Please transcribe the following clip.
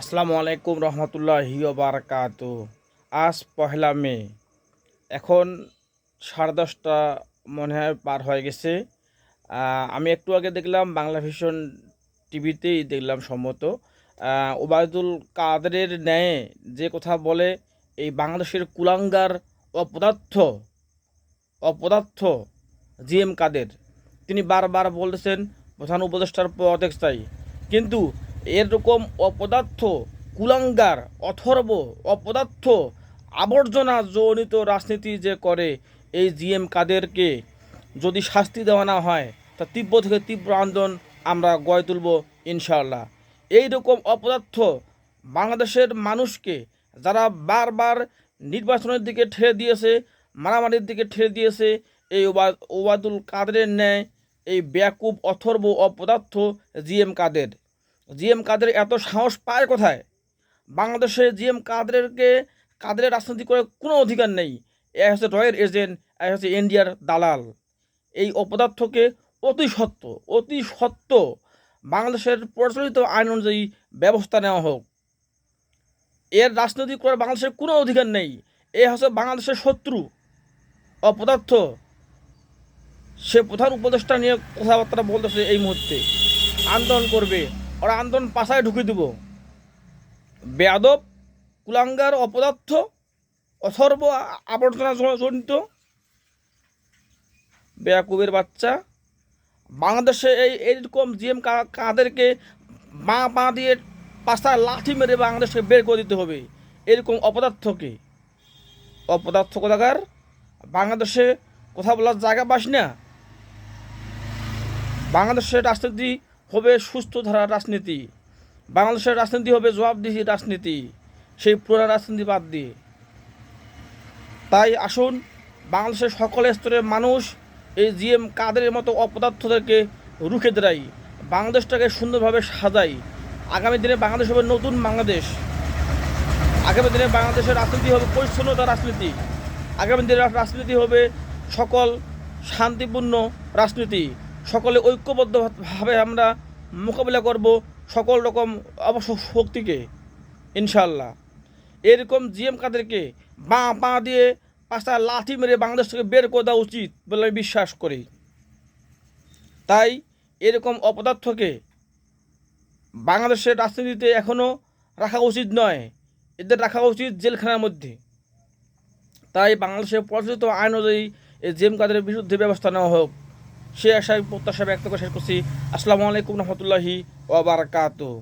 আসসালামু আলাইকুম রহমতুল্লাহি বারাকাত। আজ পহেলা মে। এখন সাড়ে দশটা মনে হয় পার হয়ে গেছে। আমি একটু আগে দেখলাম বাংলা ভিশন টিভিতেই দেখলাম সম্মত ওবায়দুল কাদেরের ন্যায় যে কথা বলে, এই বাংলাদেশের কুলাঙ্গার অপদার্থ অপদার্থ জি এম কাদের। তিনি বারবার বলতেছেন, প্রধান উপদেষ্টার পদ কিন্তু এরকম অপদার্থ, কুলাঙ্গার, অথর্ব, অপদার্থ আবর্জনা জনিত রাজনীতি যে করে এই জিএম কাদেরকে, যদি শাস্তি দেওয়া না হয়, তা তীব্র থেকে তীব্র আন্দোলন আমরা গড়ে তুলব ইনশাআল্লাহ। এই রকম অপদার্থ বাংলাদেশের মানুষকে যারা বারবার নির্বাচনের দিকে ঠেলে দিয়েছে, মারামারির দিকে ঠেলে দিয়েছে, এই ওবা- ওবায়দুল কাদেরের ন্যায় এই ব্যাকুব অথর্ব অপদার্থ জিএম কাদের। জিএম কাদের এত সাহস পায় কোথায়? বাংলাদেশে জিএম কাদেরকে কাদের রাজনীতি করে কোনো অধিকার নেই। এ হচ্ছে রয়ের এজেন্ট, এ হচ্ছে ইন্ডিয়ার দালাল। এই অপদার্থকে অতি সত্য অতি সত্য বাংলাদেশের প্রচলিত আইন অনুযায়ী ব্যবস্থা নেওয়া হোক। এর রাজনীতি করার বাংলাদেশের কোনো অধিকার নেই। এ হচ্ছে বাংলাদেশের শত্রু, অপদার্থ। সে প্রধান উপদেষ্টা নিয়ে কথাবার্তা বলতেছে এই মুহূর্তে। আন্দোলন করবে। ওরা আন্দোলন পাশায় ঢুকিয়ে দেব। বেয়াদব, কুলাঙ্গার, অপদার্থ অথর্ব আ- আবর্জনা জনিত, বেয়াকুবের বাচ্চা, বাংলাদেশে এই এইরকম জিএম কাদেরকে মা পা দিয়ে পাশায় লাঠি মেরে বাংলাদেশকে বের করে দিতে হবে, এরকম অপদার্থকে। অপদার্থ কোথাকার? বাংলাদেশে কথা বলার জায়গা পাস না। বাংলাদেশের রাজনীতি হবে সুস্থ ধারার রাজনীতি। বাংলাদেশের রাজনীতি হবে জবাবদিহি রাজনীতি। সেই পুরো রাজনীতি বাদ দিয়ে। তাই আসুন, বাংলাদেশের সকল স্তরের মানুষ এই জিএম কাদের মতো অপদার্থদেরকে রুখে দাঁড়াই, বাংলাদেশটাকে সুন্দরভাবে সাজাই। আগামী দিনে বাংলাদেশ হবে নতুন বাংলাদেশ। আগামী দিনে বাংলাদেশের রাজনীতি হবে পরিচ্ছন্নতা রাজনীতি। আগামী দিনে রাজনীতি হবে সকল শান্তিপূর্ণ রাজনীতি। সকলে ঐক্যবদ্ধভাবে আমরা মোকাবিলা করব সকল রকম অবশ্য শক্তিকে ইনশাল্লাহ এরকম জিএম কাদেরকে বাঁ পা দিয়ে পাঁচটা লাঠি মেরে বাংলাদেশ থেকে বের করে দেওয়া উচিত বলে আমি বিশ্বাস করি। তাই এরকম অপদার্থকে বাংলাদেশের রাজনীতিতে এখনও রাখা উচিত নয়, এদের রাখা উচিত জেলখানার মধ্যে। তাই বাংলাদেশের প্রচলিত আইন অনুযায়ী এই জেম কাদের বিরুদ্ধে ব্যবস্থা নেওয়া হোক। সে আশায় প্রত্যাশা ব্যক্ত করে শেষ করছি। আসসালামু আলাইকুম রহমতুল্লাহি ওবরাকাতুহ